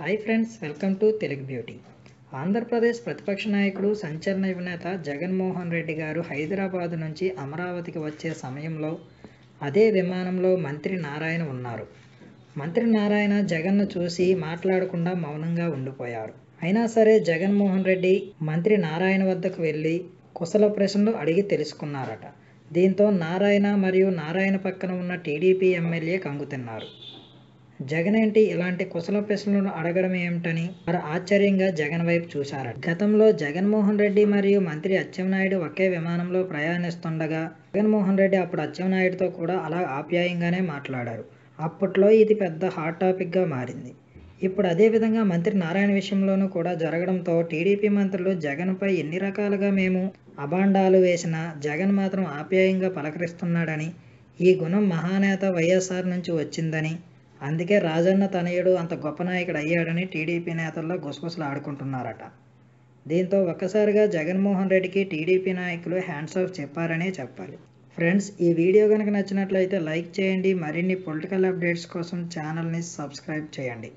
Hi friends welcome to Telugu beauty Andhra Pradesh ప్రతిపక్ష నాయకుడు సంచలన అభినేత జగన్మోహన్ రెడ్డి గారు హైదరాబాద్ నుంచి అమరావతికి వచ్చే సమయంలో అదే విమానంలో మంత్రి నారాయణ ఉన్నారు. మంత్రి నారాయణ జగన్ను చూసి మాట్లాడకుండా మౌనంగా ఉండిపోయారు. అయినా సరే జగన్మోహన్ రెడ్డి మంత్రి నారాయణ వద్దకు వెళ్ళి కుశల ప్రశ్నలు అడిగి తెలుసుకున్నారట. దీంతో నారాయణ మరియు నారాయణ పక్కన ఉన్న టీడీపీ ఎమ్మెల్యే కంగుతిన్నారు జగన్ ఏంటి? ఇలాంటి కుశల ప్రశ్నలను అడగడం ఏమిటని వారు ఆశ్చర్యంగా జగన్ వైపు చూశారట. గతంలో జగన్మోహన్ రెడ్డి మరియు మంత్రి అచ్చెన్నాయుడు ఒకే విమానంలో ప్రయాణిస్తుండగా జగన్మోహన్ రెడ్డి అప్పుడు అచ్చెన్నాయుడుతో కూడా అలా ఆప్యాయంగానే మాట్లాడారు. అప్పట్లో ఇది పెద్ద హాట్ టాపిక్గా మారింది. ఇప్పుడు అదే విధంగా మంత్రి నారాయణ విషయంలోనూ కూడా జరగడంతో టీడీపీ మంత్రులు జగన్పై ఎన్ని రకాలుగా మేము అభాండాలు వేసినా జగన్ మాత్రం ఆప్యాయంగా పలకరిస్తున్నాడని ఈ గుణం మహానేత వైఎస్ఆర్ నుంచి వచ్చిందని అందుకే రాజన్న తనయుడు అంత గొప్ప నాయకుడు అయ్యాడని టీడీపీ నేతల్లో గుసగుసలు ఆడుకుంటున్నారట. దీంతో ఒక్కసారిగా జగన్మోహన్ రెడ్డికి టీడీపీ నాయకులు హ్యాండ్స్ ఆఫ్ చెప్పారనే చెప్పాలి. ఫ్రెండ్స్ ఈ వీడియో కనుక నచ్చినట్లయితే లైక్ చేయండి మరిన్ని పొలిటికల్ అప్డేట్స్ కోసం ఛానల్ని సబ్స్క్రైబ్ చేయండి.